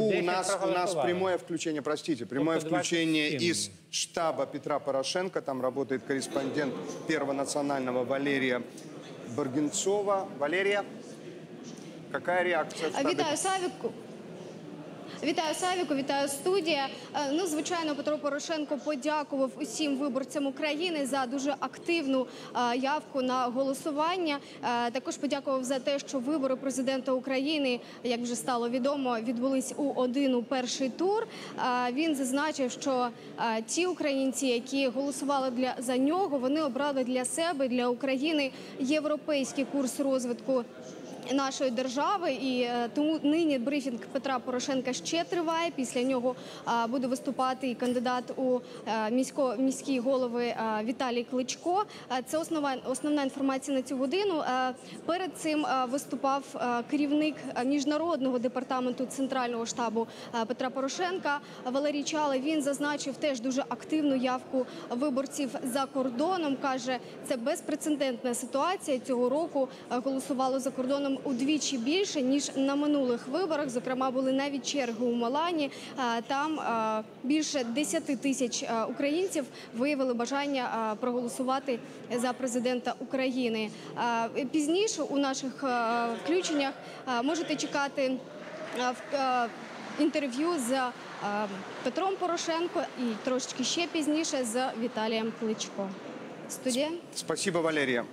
У нас, у нас прямое включение, простите, прямое включение 27. из штаба Петра Порошенко. Там работает корреспондент Первого национального Валерия Баргенцова. Валерия, какая реакция? Вітаю Савіку. Вітаю Савіку, вітаю студія. Е, Ну, звичайно, Петро Порошенко подякував усім виборцям України за дуже активну е, явку на голосування. Е, Також подякував за те, що вибори президента України, як вже стало відомо, відбулись у один у перший тур. Він зазначив, що ті українці, які голосували для за нього, вони обрали для себе для України європейський курс розвитку нашої держави, і е, тому нині брифінг Петра Порошенка ще триває. Після нього е, буде виступати і кандидат у е, місько міські голови Віталій Кличко. Це основна основна інформація на цю годину. Перед цим виступав керівник міжнародного департаменту центрального штабу Петра Порошенка Валерій Чала. Він зазначив теж дуже активну явку виборців за кордоном. каже, це безпрецедентна ситуація цього року. Голосувало за кордоном удвічі більше ніж на минулих виборах. Зокрема, були навіть черги у Малані. Там більше 10 тисяч українців виявили бажання проголосувати за президента України. Пізніше у наших включеннях можете чекати інтерв'ю з Петром Порошенко і трошечки ще пізніше з Віталієм Кличко. Студія. Спасибо, Валерия.